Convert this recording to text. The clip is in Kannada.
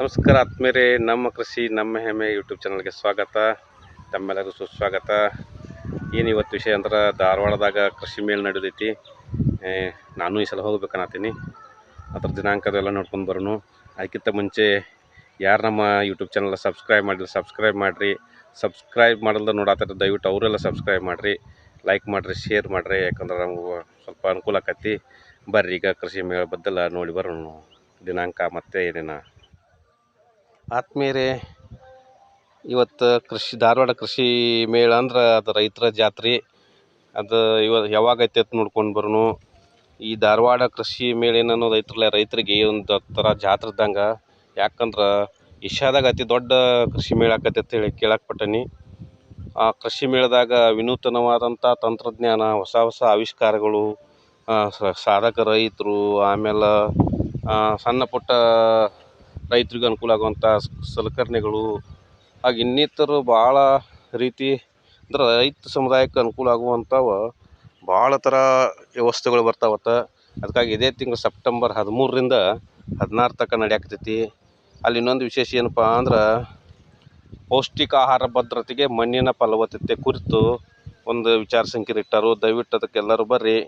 ನಮಸ್ಕಾರ ಆತ್ಮೇರೆ ನಮ್ಮ ಕೃಷಿ, ನಮ್ಮ ಹೆಮ್ಮೆ ಯೂಟ್ಯೂಬ್ ಚಾನಲ್ಗೆ ಸ್ವಾಗತ. ತಮ್ಮೆಲ್ಲರಿಗೂ ಸುಸ್ವಾಗತ. ಏನು ಇವತ್ತು ವಿಷಯ ಅಂದ್ರೆ, ಧಾರವಾಡದಾಗ ಕೃಷಿ ಮೇಳ ನಡೆದೈತಿ. ನಾನು ಈ ಸಲ ಹೋಗ್ಬೇಕನ್ನತ್ತೀನಿ. ಅದ್ರ ದಿನಾಂಕದೆಲ್ಲ ನೋಡ್ಕೊಂಡು ಬರೋಣ. ಅದಕ್ಕಿಂತ ಮುಂಚೆ, ಯಾರು ನಮ್ಮ ಯೂಟ್ಯೂಬ್ ಚಾನಲ್ ಸಬ್ಸ್ಕ್ರೈಬ್ ಮಾಡಿಲ್ಲ, ಸಬ್ಸ್ಕ್ರೈಬ್ ಮಾಡಿರಿ. ಸಬ್ಸ್ಕ್ರೈಬ್ ಮಾಡಲ್ದ ನೋಡತ್ತಾರೆ ದಯವಿಟ್ಟು ಅವರೆಲ್ಲ ಸಬ್ಸ್ಕ್ರೈಬ್ ಮಾಡಿರಿ. ಲೈಕ್ ಮಾಡಿರಿ, ಶೇರ್ ಮಾಡಿರಿ. ಯಾಕಂದ್ರೆ ನಮಗೂ ಸ್ವಲ್ಪ ಅನುಕೂಲ ಆಕತಿ ಬರ್ರಿ, ಈಗ ಕೃಷಿ ಮೇಳ ಬದ್ದಲ್ಲ ನೋಡಿ ಬರೋಣ. ದಿನಾಂಕ ಮತ್ತೆ ಏನೇನ? ಆತ್ಮೀಯರೇ, ಇವತ್ತು ಕೃಷಿ, ಧಾರವಾಡ ಕೃಷಿ ಮೇಳ ಅಂದ್ರೆ ಅದು ರೈತರ ಜಾತ್ರೆ. ಅದು ಇವ, ಯಾವಾಗ ಐತಿ ಅಂತ ನೋಡ್ಕೊಂಡು ಬರೋಣ ಈ ಧಾರವಾಡ ಕೃಷಿ ಮೇಳ ಏನು ಅನ್ನೋದು ಐತ್ರಲ್ಲ ರೈತರಿಗೆ ಒಂದು ಥರ ಜಾತ್ರೆ ಇದ್ದಂಗೆ. ಯಾಕಂದ್ರೆ ಏಷ್ಯಾದಾಗ ಅತಿ ದೊಡ್ಡ ಕೃಷಿ ಮೇಳ ಆಕೈತೆ ಅಂತ ಹೇಳಿ ಕೇಳಾಕ್ಪಟ್ಟನಿ. ಆ ಕೃಷಿ ಮೇಳದಾಗ ವಿನೂತನವಾದಂಥ ತಂತ್ರಜ್ಞಾನ, ಹೊಸ ಹೊಸ ಆವಿಷ್ಕಾರಗಳು ಸಾಧಕ ರೈತರು, ಆಮೇಲೆ ಸಣ್ಣ ಪುಟ್ಟ ರೈತರಿಗೆ ಅನುಕೂಲ ಆಗುವಂಥ ಸಲಕರಣೆಗಳು ಹಾಗೆ ಇನ್ನಿತರ ಭಾಳ ರೀತಿ ಅಂದ್ರೆ ರೈತ ಸಮುದಾಯಕ್ಕೆ ಅನುಕೂಲ ಆಗುವಂಥವು ಭಾಳ ಥರ ವ್ಯವಸ್ಥೆಗಳು ಬರ್ತಾವತ್ತ. ಅದಕ್ಕಾಗಿ ಇದೇ ತಿಂಗಳು ಸೆಪ್ಟೆಂಬರ್ ಹದಿಮೂರರಿಂದ ಹದಿನಾರು ತನಕ ನಡೆಯಾಕತೈತಿ. ಅಲ್ಲಿ ಇನ್ನೊಂದು ವಿಶೇಷ ಏನಪ್ಪ ಅಂದ್ರೆ ಪೌಷ್ಟಿಕ ಆಹಾರ ಭದ್ರತೆಗೆ ಮಣ್ಣಿನ ಫಲವತ್ತತೆ ಕುರಿತು ಒಂದು ವಿಚಾರ ಸಂಕಿರಣ ಇಟ್ಟಾರು. ದಯವಿಟ್ಟು ಅದಕ್ಕೆ ಎಲ್ಲರೂ ಬರ್ರಿ.